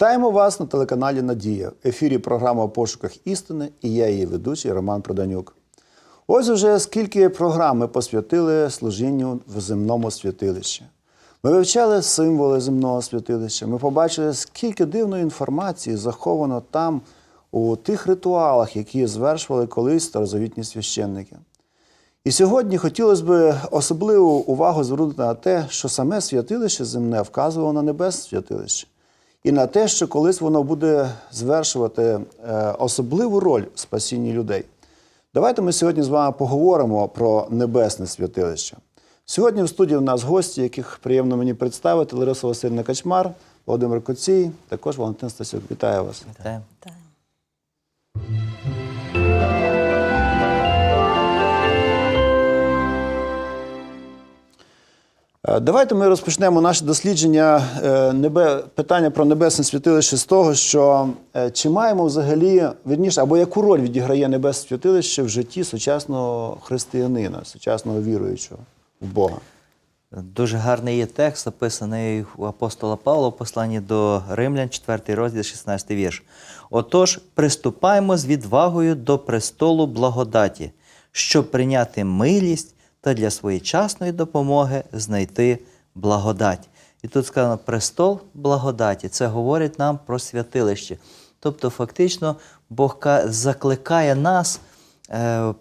Вітаємо вас на телеканалі Надія. В ефірі програма «У пошуках істини і я її ведучий Роман Проданюк. Ось уже скільки програм ми посвятили служінню в земному святилищі. Ми вивчали символи земного святилища. Ми побачили, скільки дивної інформації заховано там у тих ритуалах, які звершували колись старозавітні священники. І сьогодні хотілося б особливу увагу звернути на те, що саме святилище земне вказувало на небесне святилище, і на те, що колись воно буде звершувати е, особливу роль в спасінні людей. Давайте ми сьогодні з вами поговоримо про небесне святилище. Сьогодні в студії у нас гості, яких приємно мені представити: Лариса Васильівна Качмар, Володимир Коцій, також Валентин Стасюк. Вітаю вас. Вітаю. Давайте ми розпочнемо наше дослідження е, питання про небесне святилище з того, що е, чи маємо взагалі, вірніше, або яку роль відіграє небесне святилище в житті сучасного християнина, сучасного віруючого в Бога. Дуже гарний є текст, описаний у апостола Павла в посланні до Римлян, 4 розділ, 16 вірш. Отож, приступаємо з відвагою до престолу благодаті, щоб прийняти милість та для своєчасної допомоги знайти благодать. І тут сказано престол благодаті. Це говорить нам про святилище. Тобто, фактично, Бог закликає нас. е,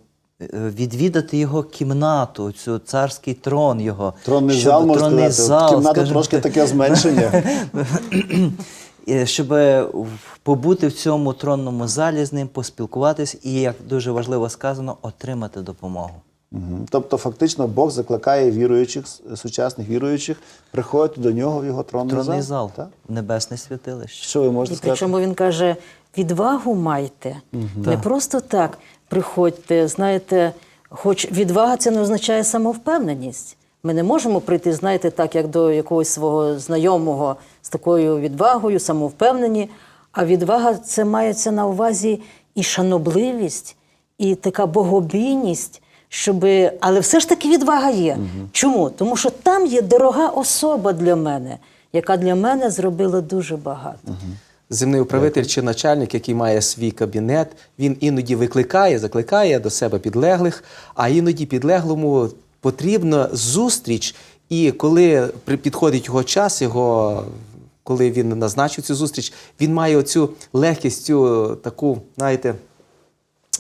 Відвідати його кімнату, цю царський трон його. Тронний щоб- зал, можна тронний сказати. зал, Кімната скажімо трошки таке зменшення. Щоб е, побути в цьому тронному залі з ним, поспілкуватись і, як дуже важливо сказано, отримати допомогу. Тобто, фактично, Бог закликає віруючих, сучасних віруючих, приходити до нього в його тронний, Тронний зал, Так? небесне святилище. Що ви можете І сказати? причому він каже: відвагу майте. Не просто так приходьте. Знаєте, хоч відвага це не означає самовпевненість. Ми не можемо прийти, знаєте, так, як до якогось свого знайомого з такою відвагою, самовпевнені. А відвага це мається на увазі і шанобливість, і така богобійність. Щоби... Але все ж таки відвага є. Чому? Тому що там є дорога особа для мене, яка для мене зробила дуже багато. Земний управитель чи начальник, який має свій кабінет, він іноді викликає, закликає до себе підлеглих, а іноді підлеглому потрібна зустріч. І коли підходить його час, його, коли він назначив цю зустріч, він має оцю легкість, цю таку, знаєте,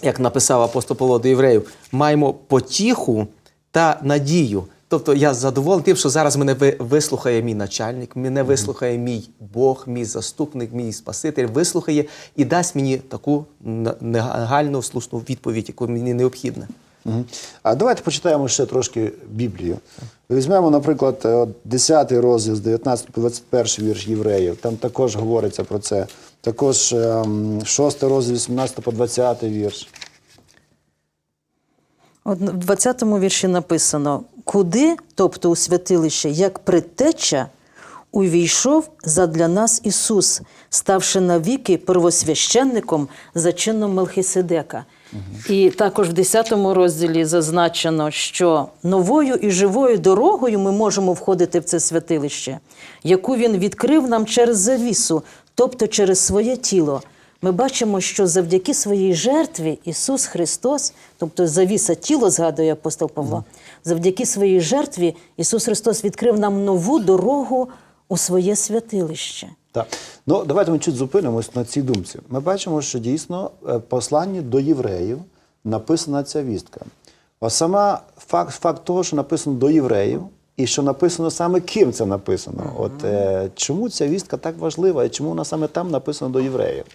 як написав апостол Павло до євреїв, маємо потіху та надію. Тобто я задоволений тим, що зараз мене вислухає мій начальник, мене вислухає мій Бог, мій заступник, мій Спаситель, вислухає і дасть мені таку негальну слушну відповідь, яку мені необхідна. Мгм. А давайте почитаємо ще трошки Біблію. Візьмемо, наприклад, е, 10 розділ з 19 по 21 вірш євреїв. Там також говориться про це. Також ем, 6 розділ 18 по 20 вірш. От в 20-му вірші написано: куди, тобто у святилище, як предтеча, увійшов задля нас Ісус, ставши навіки первосвященником за чином Мелхиседека. І також в 10 розділі зазначено, що новою і живою дорогою ми можемо входити в це святилище, яку він відкрив нам через завісу, тобто через своє тіло. Ми бачимо, що завдяки своїй жертві Ісус Христос, тобто завіса тіло, згадує апостол Павло, завдяки своїй жертві Ісус Христос відкрив нам нову дорогу у своє святилище. Так. Ну, давайте ми чуть зупинимось на цій думці. Ми бачимо, що дійсно послання в посланні до євреїв написана ця вістка. А сама факт, факт того, що написано до євреїв, і що написано саме ким це написано. От е, чому ця вістка так важлива, і чому вона саме там написана до євреїв?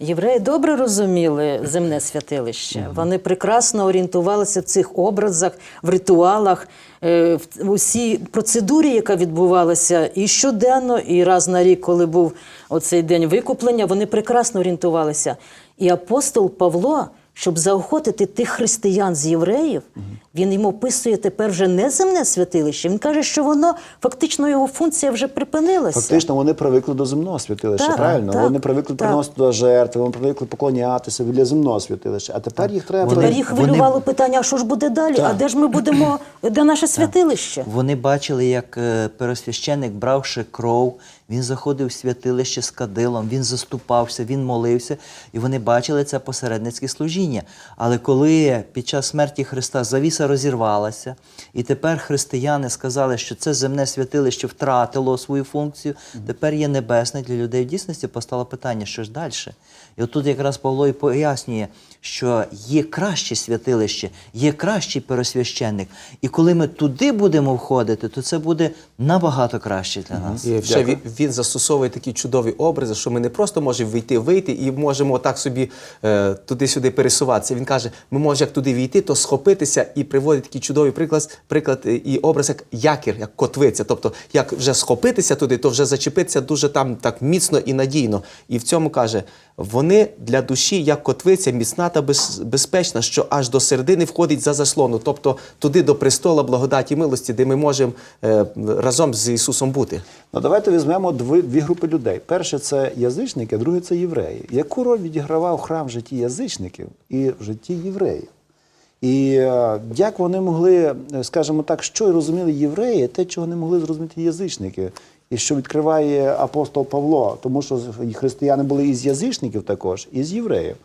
Євреї добре розуміли земне святилище. Вони прекрасно орієнтувалися в цих образах, в ритуалах, е, в усій процедурі, яка відбувалася і щоденно, і раз на рік, коли був оцей день викуплення, вони прекрасно орієнтувалися. І апостол Павло, щоб заохотити тих християн з євреїв, він їм описує тепер вже не земне святилище. Він каже, що воно фактично його функція вже припинилася. Фактично, вони привикли до земного святилища, Так, правильно? так, вони привикли так. приносити до жертви, вони привикли поклонятися біля земного святилища. А тепер їх треба Тепер їх Вони- питання, а що ж буде далі? А де ж ми будемо, де наше святилище? Вони бачили, як е, первосвященник, бравши кров Він заходив в святилище з кадилом, він заступався, він молився, і вони бачили це посередницьке служіння. Але коли під час смерті Христа завіса розірвалася, і тепер християни сказали, що це земне святилище втратило свою функцію, тепер є небесне для людей в дійсності, постало питання, що ж далі? І отут якраз Павло і пояснює, що є краще святилище, є кращий пересвященник. І коли ми туди будемо входити, то це буде набагато краще для нас. І ще він, він застосовує такі чудові образи, що ми не просто можемо війти, вийти і можемо так собі е, туди-сюди пересуватися. Він каже, ми можемо як туди війти, то схопитися і приводить такий чудовий приклад, приклад і образ як якір, як котвиця. Тобто, як вже схопитися туди, то вже зачепитися дуже там так міцно і надійно. І в цьому каже, вони для душі як котвиця міцна та без, безпечна, що аж до середини входить за заслону, тобто туди до престола благодаті милості, де ми можемо е, разом з Ісусом бути. Ну, давайте візьмемо дві, дві групи людей. Перше це язичники, друге це євреї. Яку роль відігравав храм в житті язичників і в житті євреїв? І е, як вони могли, е, скажімо так, що розуміли євреї, те, чого не могли зрозуміти язичники, і що відкриває апостол Павло, тому що християни були із язичників також, і з євреїв.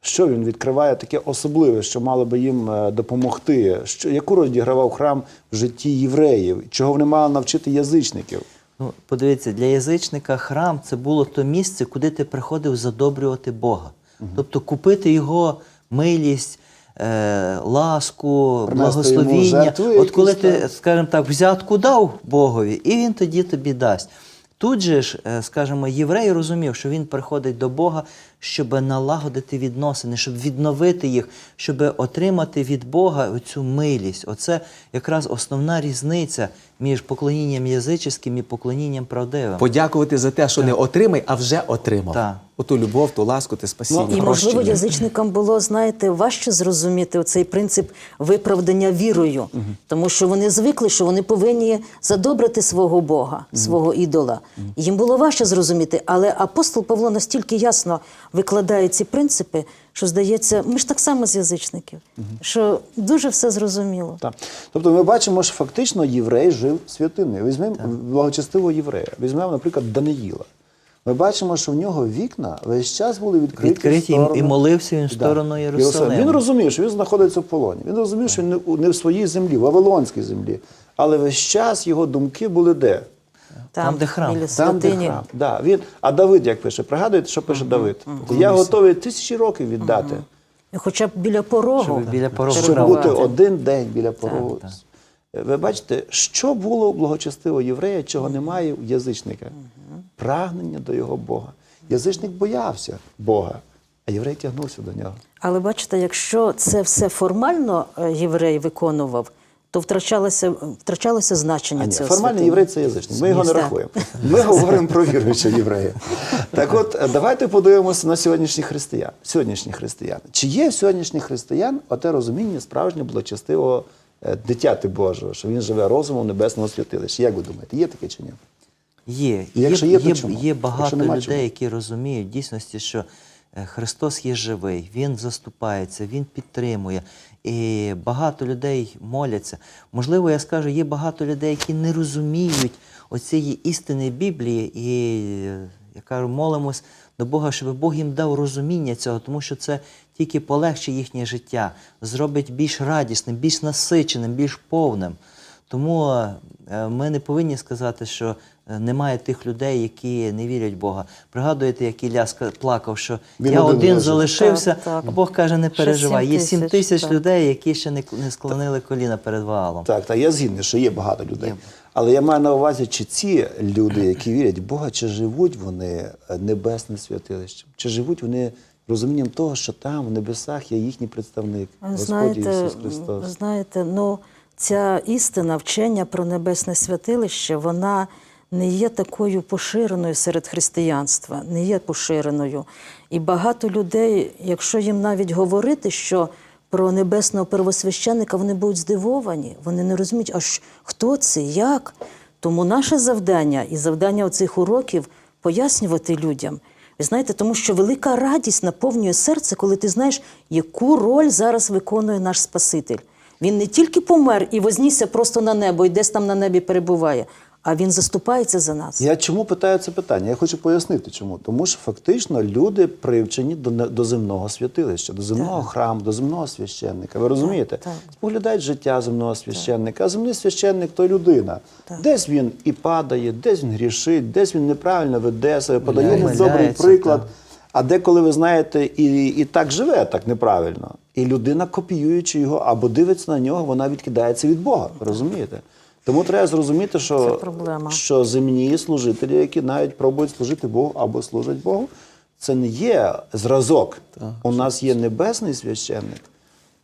Що він відкриває таке особливе, що мало би їм е, допомогти? Що, яку роль відігравав храм в житті євреїв? Чого вони мали навчити язичників? Ну, подивіться, для язичника храм це було то місце, куди ти приходив задобрювати Бога. Тобто купити його милість, е, ласку, Принести благословіння. От коли ти, скажімо так, взятку дав Богові, і він тоді тобі дасть. Тут же ж, е, скажімо, єврей розумів, що він приходить до Бога, щоб налагодити відносини, щоб відновити їх, щоб отримати від Бога цю милість. Оце якраз основна різниця між поклонінням язичським і поклонінням правдивим. Подякувати за те, що не отримай, а вже отримав. Так. Оту любов, ту ласку, те спасіння. І можливо, язичникам було, знаєте, важче зрозуміти цей принцип виправдання вірою, тому що вони звикли, що вони повинні задобрити свого Бога, свого ідола. І Їм було важче зрозуміти, але апостол Павло настільки ясно викладає ці принципи, що здається, ми ж так само з язичників, що дуже все зрозуміло. Так. Тобто ми бачимо, що фактично єврей жив святиною. Візьмемо благочестивого єврея, візьмемо, наприклад, Даниїла. Ми бачимо, що в нього вікна весь час були відкриті. Відкриті, і- сторону- і молився він в Да. сторону Єрусалиму. Він розумів, що він знаходиться в полоні. Він розумів, що він не у- не в своїй землі, в Вавилонській землі. Але весь час його думки були де? Там, де храм. біля Там, де храм. Да, він, а Давид як пише? Пригадуєте, що пише Давид? Я готовий тисячі років віддати, Хоча б біля порогу. Щоб біля порогу щоб бути один день біля порогу. Ви бачите, що було у благочестивого єврея, чого немає у язичника? Прагнення до його Бога. Язичник боявся Бога, а єврей тягнувся до нього. Але бачите, якщо це все формально е, єврей виконував, то втрачалося, втрачалося значення А ні, цього. формальний святині. єврей це язичник. Ми його не рахуємо. Ми говоримо про віруючого єврея. Так от, давайте подивимося на сьогоднішніх християн. Сьогоднішні християни. Чи є в сьогоднішніх християн оте розуміння справжнього благочестивого е, дитяти Божого, що він живе розумом небесного святилища? Як ви думаєте, є таке чи ні? Є. І якщо є, є, то є, чому? є багато Якщо людей, чому? які розуміють в дійсності, що е, Христос є живий, Він заступається, Він підтримує. І багато людей моляться. Можливо, я скажу, є багато людей, які не розуміють оцієї істини Біблії, і я кажу, молимось до Бога, щоб Бог їм дав розуміння цього, тому що це тільки полегшить їхнє життя, зробить більш радісним, більш насиченим, більш повним. Тому е, ми не повинні сказати, що е, немає тих людей, які не вірять в Бога. Пригадуєте, як Ілля плакав, що Він я один один залишився, Так, так. а Бог каже, не переживай. Є сім тисяч, тисяч так. людей, які ще не, не склонили коліна перед Ваалом. Так, так, я згідний, що є багато людей. Але я маю на увазі, чи ці люди, які вірять в Бога, чи живуть вони е, небесним святилищем, чи живуть вони розумінням того, що там, в небесах, є їхній представник, Господь Знаєте, Ісус Христос. знаєте, ну ця істина, вчення про небесне святилище, вона не є такою поширеною серед християнства, не є поширеною. І багато людей, якщо їм навіть говорити, що про небесного первосвященника вони будуть здивовані, вони не розуміють, аж хто це, як. Тому наше завдання і завдання оцих уроків пояснювати людям. Ви знаєте, тому що велика радість наповнює серце, коли ти знаєш, яку роль зараз виконує наш Спаситель. Він не тільки помер і вознісся просто на небо і десь там на небі перебуває, а він заступається за нас. Я чому питаю це питання? Я хочу пояснити, чому. Тому що фактично люди привчені до, до земного святилища, до земного храму, до земного священника. Ви розумієте? так. Споглядають життя земного священника, а земний священник то людина. Так. Десь він і падає, десь він грішить, десь він неправильно веде себе, подає недобрий приклад. так. А деколи ви знаєте, і, і так живе так неправильно. І людина, копіюючи його або дивиться на нього, вона відкидається від Бога. Розумієте? Тому треба зрозуміти, що, що земні служителі, які навіть пробують служити Богу або служать Богу, це не є зразок. У нас є небесний священник,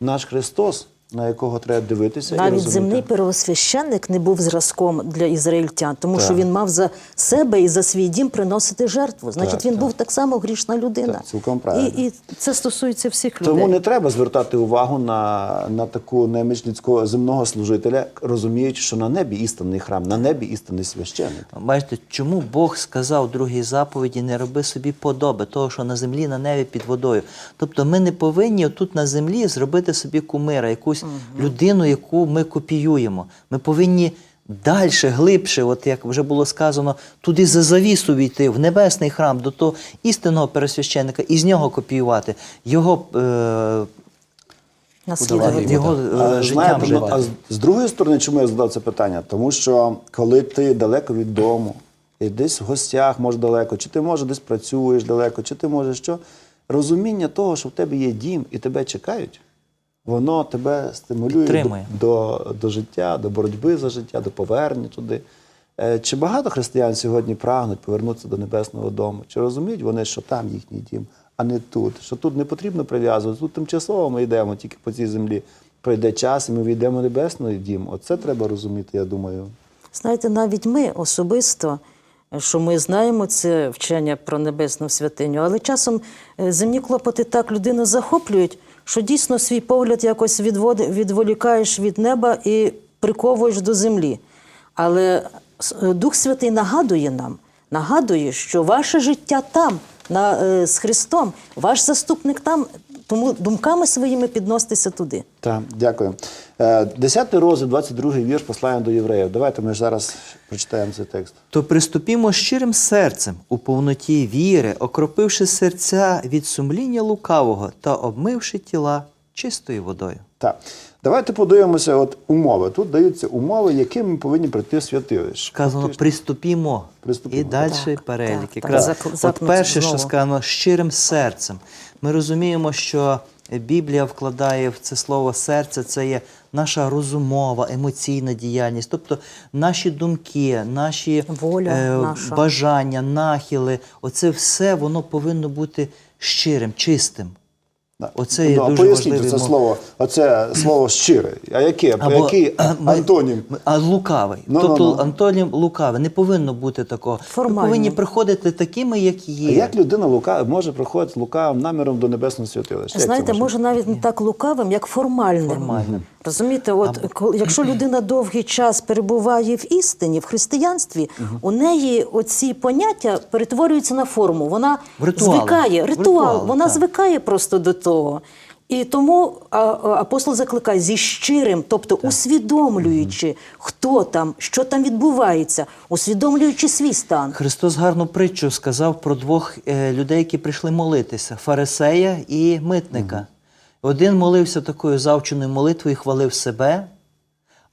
наш Христос, на якого треба дивитися. і Навіть розуміти. земний первосвященник не був зразком для ізраїльтян, тому Так. що він мав за себе і за свій дім приносити жертву. Значить, Так, він так. був так само грішна людина. Так, цілком правильно. І, і це стосується всіх людей. Тому не треба звертати увагу на, на таку неміч людського земного служителя, розуміючи, що на небі істинний храм, на небі істинний священник. Бачите, чому Бог сказав у другій заповіді не роби собі подоби, того, що на землі, на небі під водою. Тобто ми не повинні тут на землі зробити собі кумира, якусь людину, яку ми копіюємо. Ми повинні далі, глибше, от як вже було сказано, туди за завісу війти, в небесний храм, до того істинного пересвященника, і з нього копіювати, його е, Наслідувати. його А, е, життям Знаєте, жити. ну, а з- з другої сторони, чому я задав це питання? Тому що коли ти далеко від дому, і десь в гостях, може далеко, чи ти може десь працюєш далеко, чи ти можеш що, розуміння того, що в тебе є дім і тебе чекають, воно тебе стимулює Підтримує. до, до, до життя, до боротьби за життя, до повернення туди. Е, Чи багато християн сьогодні прагнуть повернутися до небесного дому? Чи розуміють вони, що там їхній дім, а не тут? Що тут не потрібно прив'язувати, тут тимчасово ми йдемо тільки по цій землі. Пройде час, і ми війдемо в небесний дім. Оце треба розуміти, я думаю. Знаєте, навіть ми особисто, що ми знаємо це вчення про небесну святиню, але часом е, земні клопоти так людину захоплюють, що дійсно свій погляд якось відволікаєш від неба і приковуєш до землі. Але е, Дух Святий нагадує нам, нагадує, що ваше життя там, на, е, з Христом, ваш заступник там, тому думками своїми підноситися туди. Так, дякую. Е, Десятий розділ, 22 вірш послання до євреїв. Давайте ми зараз прочитаємо цей текст. То приступімо щирим серцем у повноті віри, окропивши серця від сумління лукавого та обмивши тіла чистою водою. Так. Давайте подивимося от умови. Тут даються умови, якими ми повинні прийти святилище. Сказано, приступімо. Приступімо. І далі Так, перелік. так, Якраз так. От перше, що знову. сказано, щирим серцем. Ми розуміємо, що Біблія вкладає в це слово серце, це є наша розумова, емоційна діяльність, тобто наші думки, наші е, Воля наша. бажання, нахили. Оце все воно повинно бути щирим, чистим. Да. Оце є Ну, а дуже поясніть важливий це мо- слово, оце слово щире. А яке? Про який ми- антонім? А лукавий. Ну, тобто ну, ну. антонім лукавий. Не повинно бути такого. Ми Формально. повинні приходити такими, як є. А як людина лука може приходити лукавим наміром до небесного святилища? Знаєте, може навіть не так лукавим, як формальним. Формальним. Розумієте, от коли- якщо людина довгий час перебуває в істині, в християнстві, у неї оці поняття перетворюються на форму. Вона В ритуали. звикає, ритуал, ритуали, вона так. звикає просто до того. І тому апостол закликає зі щирим, тобто усвідомлюючи, хто там, що там відбувається, усвідомлюючи свій стан. Христос гарну притчу сказав про двох е, людей, які прийшли молитися: фарисея і митника. Один молився такою завченою молитвою і хвалив себе,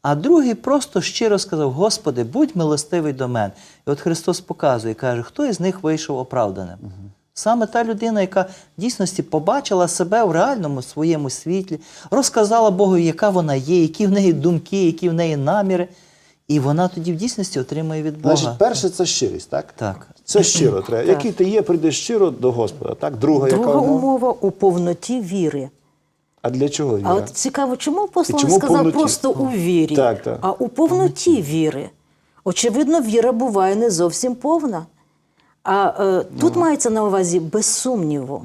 а другий просто щиро сказав: Господи, будь милостивий до мене. І от Христос показує, каже, хто із них вийшов оправданим. Саме та людина, яка в дійсності побачила себе в реальному своєму світлі, розказала Богу, яка вона є, які в неї думки, які в неї наміри. І вона тоді в дійсності отримує від Бога. Значить, перше це щирість, так? Так. Це щиро треба. Який ти є, прийди щиро до Господа. Так? Друга, яка Друга умова? умова у повноті віри. А для чого віра? А от цікаво, чому апостол не чому сказав повноті? просто у вірі, Так, так. а у повноті віри. Очевидно, віра буває не зовсім повна. А е, тут Ну. мається на увазі без сумніву.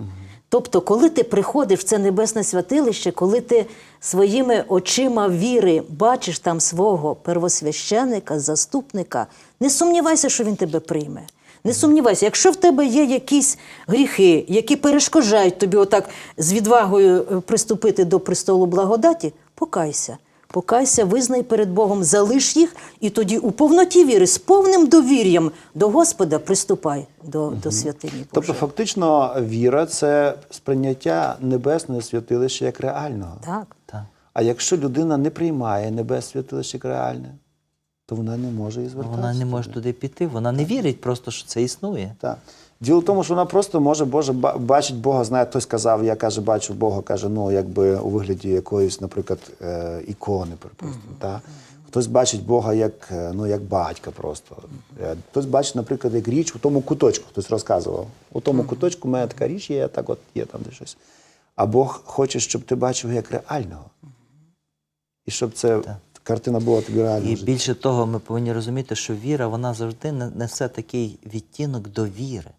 Тобто, коли ти приходиш в це небесне святилище, коли ти своїми очима віри бачиш там свого первосвященика, заступника, не сумнівайся, що він тебе прийме. Не сумнівайся, якщо в тебе є якісь гріхи, які перешкоджають тобі отак з відвагою е, приступити до престолу благодаті, покайся. Покайся, визнай перед Богом, залиш їх, і тоді у повноті віри, з повним довір'ям до Господа приступай до, до святині Тобто, фактично, віра це сприйняття небесного святилища як реального. Так. Так. А якщо людина не приймає небесне святилище як реальне, то вона не може і звертатися. Вона не може туди піти, вона не вірить просто, що це існує. Так. Діло в тому, що вона просто може Боже бачить Бога. Знає, хтось казав, я каже, бачу Бога, каже, ну якби у вигляді якоїсь, наприклад, е, ікони, припустимо. Та? Хтось бачить Бога як, е, ну, як батька просто. Е, Хтось бачить, наприклад, як річ у тому куточку, хтось розказував. У тому куточку в мене така річ є, так от є там де щось. А Бог хоче, щоб ти бачив як реального. І щоб це картина була тобі реальна. І більше того, ми повинні розуміти, що віра вона завжди не- несе такий відтінок довіри.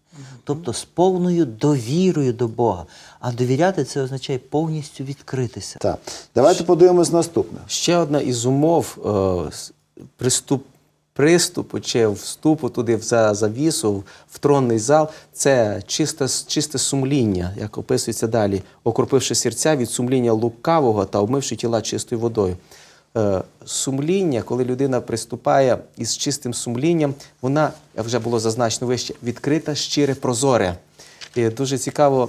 Тобто з повною довірою до Бога. А довіряти це означає повністю відкритися. Так. Давайте подивимось наступне. Ще одна із умов е, приступ, приступу чи вступу туди в завісу, в тронний зал це чисте, чисте сумління, як описується далі, окропивши серця від сумління лукавого та обмивши тіла чистою водою. Е, Сумління, коли людина приступає із чистим сумлінням, вона, вже було зазначено вище, відкрита, щире, прозоре. І дуже цікаво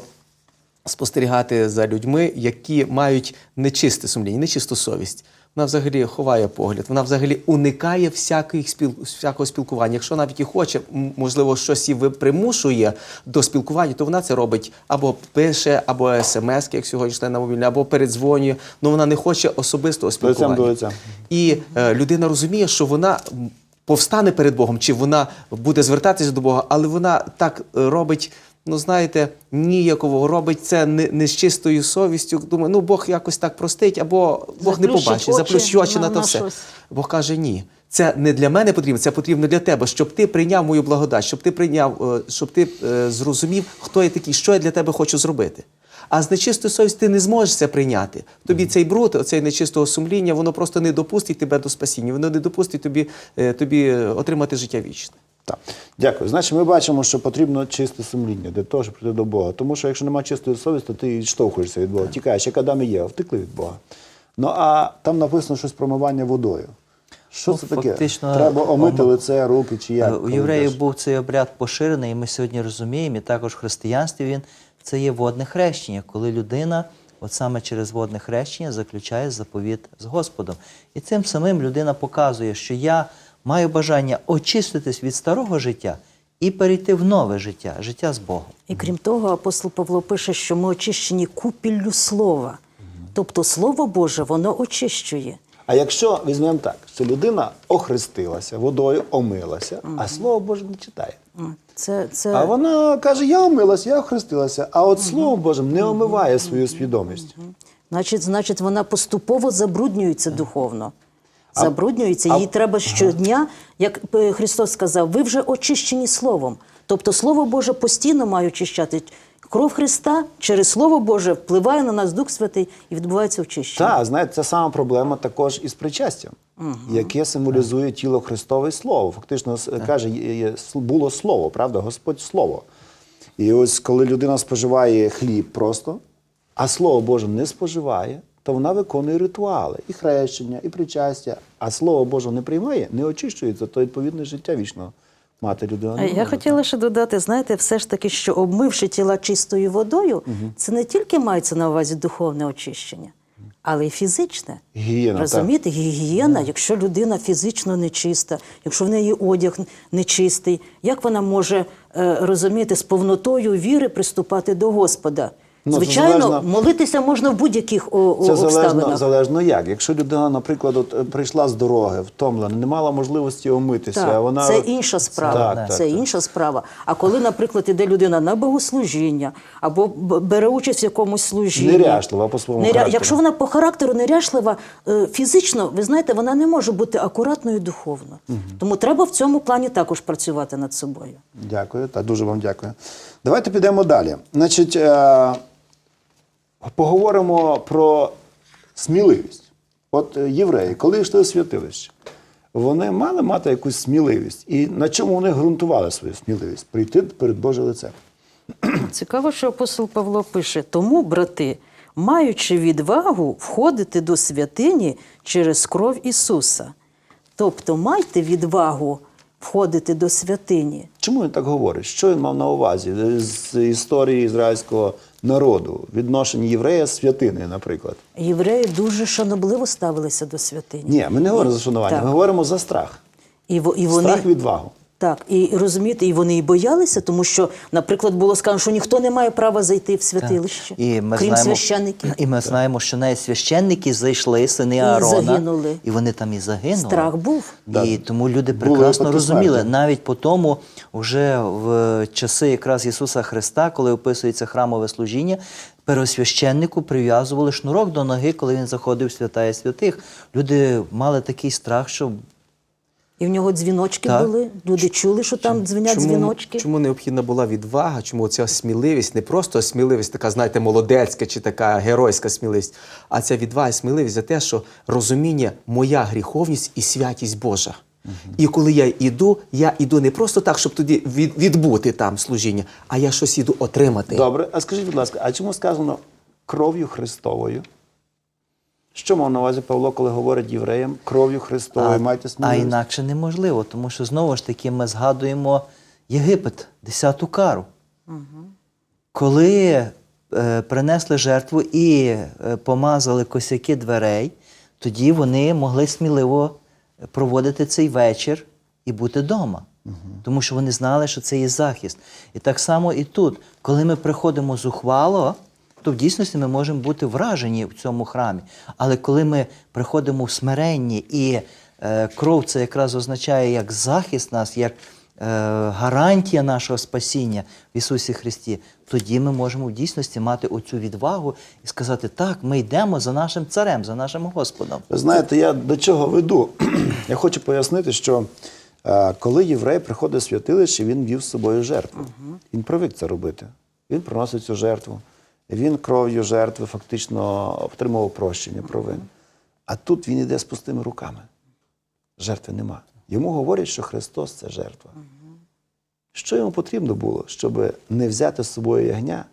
спостерігати за людьми, які мають нечисте сумління, нечисту совість. Вона взагалі ховає погляд, вона взагалі уникає всяких спіл... всякого спілкування. Якщо навіть і хоче, можливо, щось і примушує до спілкування, то вона це робить або пише, або смс, як сьогодні йшли на мобільне, або передзвонює. але вона не хоче особистого спілкування. до лиця. І е, людина розуміє, що вона повстане перед Богом, чи вона буде звертатися до Бога, але вона так е, робить. Ну, знаєте, ніяково робить це не, не з чистою совістю. Думає, ну Бог якось так простить, або Бог не побачить, заплющить очі на, на- то на все. щось. Бог каже, ні. Це не для мене потрібно, це потрібно для тебе, щоб ти прийняв мою благодать, щоб ти прийняв, е, щоб ти е, зрозумів, хто я такий, що я для тебе хочу зробити. А з нечистою совістю ти не зможеш це прийняти. Тобі цей бруд, оцей нечистого сумління, воно просто не допустить тебе до спасіння, воно не допустить тобі, е, тобі е, отримати життя вічне. Так, дякую. Значить, ми бачимо, що потрібно чисте сумління для того, щоб прийти до Бога. Тому що якщо немає чистої совісті, то ти відштовхуєшся від Бога. Тікаєш, як Адам і Єва, втекли від Бога. Ну а там написано щось про мивання водою. Що Ну, це таке? фактично, Треба омити ом- лице, руки чи як? У євреїв був цей обряд поширений, і ми сьогодні розуміємо, і також в християнстві він це є водне хрещення, коли людина, от саме через водне хрещення, заключає заповіт з Господом. І цим самим людина показує, що я маю бажання очиститись від старого життя і перейти в нове життя, життя з Богом. І крім того, апостол Павло пише, що ми очищені купіллю слова. Тобто Слово Боже, воно очищує. А якщо візьмемо так, що людина охрестилася, водою омилася, а слово Боже не читає. Це, це... А вона каже: Я омилася, я охрестилася. А от Словом Божим не омиває свою свідомість. Значить, значить, вона поступово забруднюється духовно. Забруднюється, а- їй треба щодня, як е, Христос сказав, ви вже очищені Словом. Тобто Слово Боже постійно має очищати. Кров Христа через Слово Боже впливає на нас Дух Святий і відбувається очищення. Так, знаєте, ця сама проблема також із причастям, яке символізує тіло Христове і Слово. Фактично каже, є- є- с- було слово, правда? Господь слово. І ось коли людина споживає хліб просто, а слово Боже не споживає, то вона виконує ритуали і хрещення, і причастя, а слово Боже не приймає, не очищується, то відповідне життя вічно мати людина. не Я може. хотіла ще додати, знаєте, все ж таки, що обмивши тіла чистою водою, це не тільки мається на увазі духовне очищення, але й фізичне. Гігієна, Розумієте, гігієна, якщо людина фізично нечиста, якщо в неї одяг нечистий, як вона може е, розуміти з повнотою віри приступати до Господа? Ну, Звичайно, залежно- молитися можна в будь-яких о, о- Це залежно, обставинах. залежно як. Якщо людина, наприклад, от, е, прийшла з дороги, втомлена, не мала можливості омитися, Так, а вона це інша справа. Так, так, це так. інша справа. А коли, наприклад, іде людина на богослужіння або бере участь в якомусь служінні, Неряшлива по своєму характеру. якщо вона по характеру неряшлива, е, фізично, ви знаєте, вона не може бути акуратною духовно. Тому треба в цьому плані також працювати над собою. Дякую, та дуже вам дякую. Давайте підемо далі. Значить, е, поговоримо про сміливість. От е, євреї, коли йшли у святилище, вони мали мати якусь сміливість. І на чому вони ґрунтували свою сміливість? Прийти перед Боже лице. Цікаво, що апостол Павло пише: тому, брати, маючи відвагу входити до святині через кров Ісуса. Тобто майте відвагу входити до святині. Чому він так говорить? Що він мав на увазі з історії ізраїльського народу, відношення єврея з святини, наприклад? Євреї дуже шанобливо ставилися до святині. Ні, ми не говоримо за шанування, Так. ми говоримо за страх. І, і вони... Страх відвагу. Так, і розумієте, і вони і боялися, тому що, наприклад, було сказано, що ніхто не має права зайти в святилище, І ми крім знаємо, священиків. І ми знаємо, що навіть священники зайшли, сини І Аарона, загинули. і вони там і загинули. Страх був. І тому люди прекрасно випадки розуміли. Навіть по тому, вже в часи якраз Ісуса Христа, коли описується храмове служіння, первосвященнику прив'язували шнурок до ноги, коли він заходив в святая святих. Люди мали такий страх, що І в нього дзвіночки Так. були. Люди чули, що там дзвінять чому, дзвіночки. чому необхідна була відвага? Чому ця сміливість, не просто сміливість, така, знаєте, молодецька чи така геройська сміливість, а ця відвага і сміливість за те, що розуміння моя гріховність і святість Божа. І коли я йду, я йду не просто так, щоб тоді від, відбути там служіння, а я щось іду отримати. Добре, а скажіть, будь ласка, а чому сказано кров'ю Христовою? Що мав на увазі Павло, коли говорить євреям кров'ю Христовою? Майте а інакше неможливо, тому що знову ж таки ми згадуємо Єгипет, десяту кару. Коли е, принесли жертву і е, помазали косяки дверей, тоді вони могли сміливо проводити цей вечір і бути вдома. Тому що вони знали, що це є захист. І так само і тут, коли ми приходимо зухвало, то в дійсності ми можемо бути вражені в цьому храмі. Але коли ми приходимо в смиренні, і е, кров це якраз означає як захист нас, як е, гарантія нашого спасіння в Ісусі Христі, тоді ми можемо в дійсності мати оцю відвагу і сказати, так, ми йдемо за нашим царем, за нашим Господом. Ви знаєте, я до чого веду? я хочу пояснити, що е, коли єврей приходить в святилище, він вів з собою жертву. Він привик це робити. Він приносить цю жертву. Він кров'ю жертви фактично отримував прощення провин. А тут він іде з пустими руками. Жертви нема. Йому говорять, що Христос це жертва. Що йому потрібно було, щоб не взяти з собою ягня,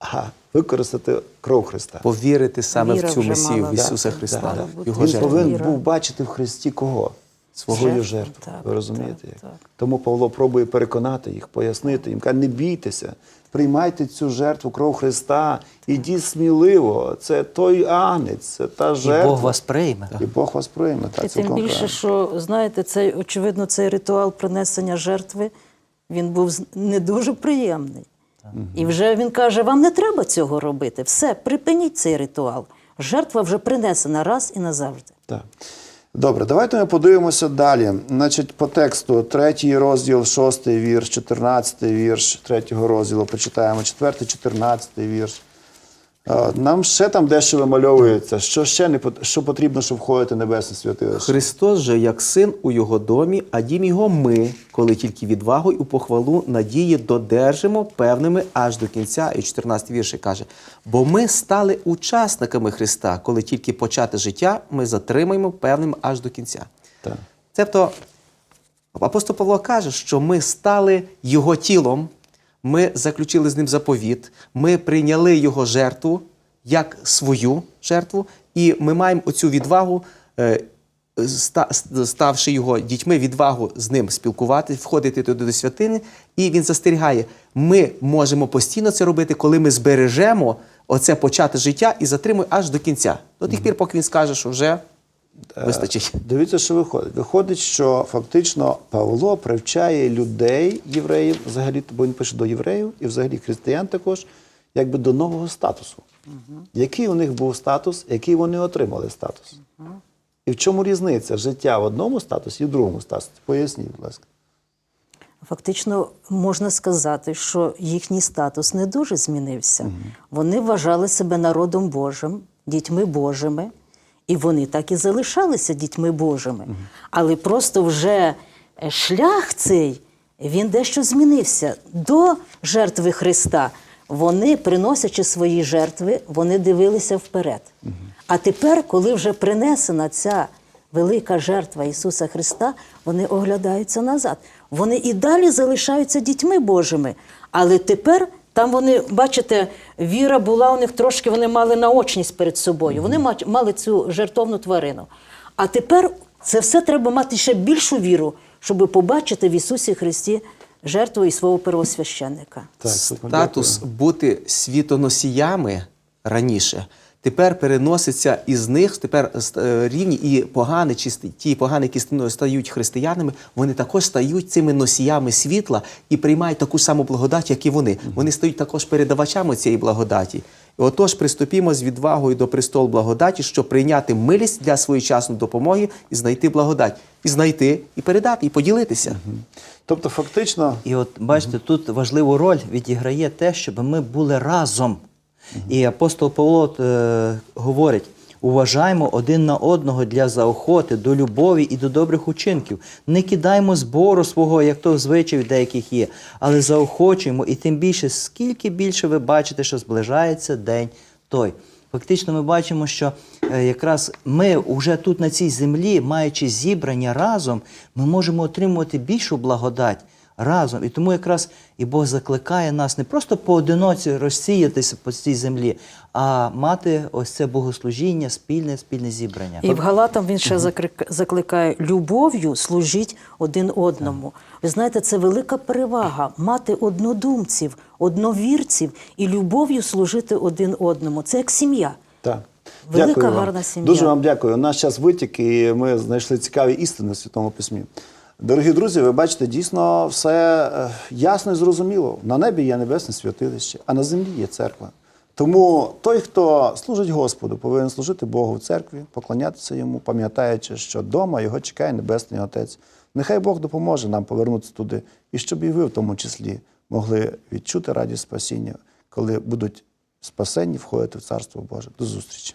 а використати кров Христа? Повірити саме Віра в цю месію в Ісуса. Христа, Да, да. його Він повинен був бачити в Христі кого? Жертву, жертву. так, Ви розумієте? так, як? так. Тому Павло пробує переконати їх, пояснити їм. Каже, не бійтеся, приймайте цю жертву кров Христа, ідіть сміливо. Це той агнець, це та І жертва. Бог вас прийме. І Бог вас прийме. Так, І тим більше, правильно. що знаєте, цей очевидно, цей ритуал принесення жертви він був не дуже приємний. І вже він каже: вам не треба цього робити. Все, припиніть цей ритуал. Жертва вже принесена раз і назавжди. Так. Добре, давайте ми подивимося далі. Значить, по тексту, третій розділ, шостий вірш, чотирнадцятий вірш третього розділу. Почитаємо четвертий, чотирнадцятий вірш. Нам ще там дещо вимальовується, що ще не пот- що потрібно, щоб входити в небесне святилище. Христос же як син у його домі, а дім його ми, коли тільки відвагу у похвалу надії додержимо певними аж до кінця. І 14 вірші каже: бо ми стали учасниками Христа, коли тільки почати життя, ми затримаємо певним аж до кінця. Так. Тобто апостол Павло каже, що ми стали його тілом, ми заключили з ним заповіт, ми прийняли його жертву як свою жертву, і ми маємо оцю відвагу, е, ставши його дітьми, відвагу з ним спілкувати, входити туди до святини. І він застерігає: ми можемо постійно це робити, коли ми збережемо оце почати життя і затримуємо аж до кінця. До тих пір, поки він скаже, що вже вистачить. Дивіться, що виходить. Виходить, що фактично Павло привчає людей, євреїв, взагалі, бо він пише до євреїв і взагалі християн також, якби до нового статусу. Який у них був статус, який вони отримали статус? І в чому різниця життя в одному статусі і в другому статусі? Поясніть, будь ласка. Фактично можна сказати, що їхній статус не дуже змінився. Вони вважали себе народом Божим, дітьми Божими, і вони так і залишалися дітьми Божими. Але просто вже е, шлях цей він дещо змінився. До жертви Христа вони, приносячи свої жертви, вони дивилися вперед. А тепер, коли вже принесена ця велика жертва Ісуса Христа, вони оглядаються назад. Вони і далі залишаються дітьми Божими, але тепер Там вони, бачите, віра була у них трошки, вони мали наочність перед собою. Вони ма- мали цю жертовну тварину. А тепер це все треба мати ще більшу віру, щоб побачити в Ісусі Христі жертву і свого первосвященника. Так, Статус бути світоносіями раніше. Тепер переноситься із них тепер е, рівні і погані, чи ті погані, які стають християнами, вони також стають цими носіями світла і приймають таку саму благодать, як і вони. Вони стають також передавачами цієї благодаті. І отож, приступімо з відвагою до престолу благодаті, щоб прийняти милість для своєчасної допомоги і знайти благодать, і знайти, і передати, і поділитися. Тобто, фактично, І от бачите, тут важливу роль відіграє те, щоб ми були разом. І апостол Павло е, говорить: уважаймо один на одного для заохоти, до любові і до добрих учинків. Не кидаймо збору свого, як то звичай деяких є, але заохочуємо, і тим більше, скільки більше ви бачите, що зближається день той. Фактично, ми бачимо, що е, якраз ми вже тут на цій землі, маючи зібрання разом, ми можемо отримувати більшу благодать разом. І тому якраз і Бог закликає нас не просто поодиноці розсіятися по цій землі, а мати ось це богослужіння, спільне, спільне зібрання. І в Галатам він ще закликає любов'ю служіть один одному. Ви знаєте, це велика перевага мати однодумців, одновірців і любов'ю служити один одному. Це як сім'я. Так. Велика, дякую вам. гарна сім'я. Дуже вам дякую. У нас час витік, і ми знайшли цікаві істини в Святому Письмі. Дорогі друзі, ви бачите, дійсно все е, ясно і зрозуміло. На небі є небесне святилище, а на землі є церква. Тому той, хто служить Господу, повинен служити Богу в церкві, поклонятися йому, пам'ятаючи, що вдома його чекає Небесний Отець. Нехай Бог допоможе нам повернутися туди, і щоб і ви в тому числі могли відчути радість спасіння, коли будуть спасенні входити в Царство Боже. До зустрічі!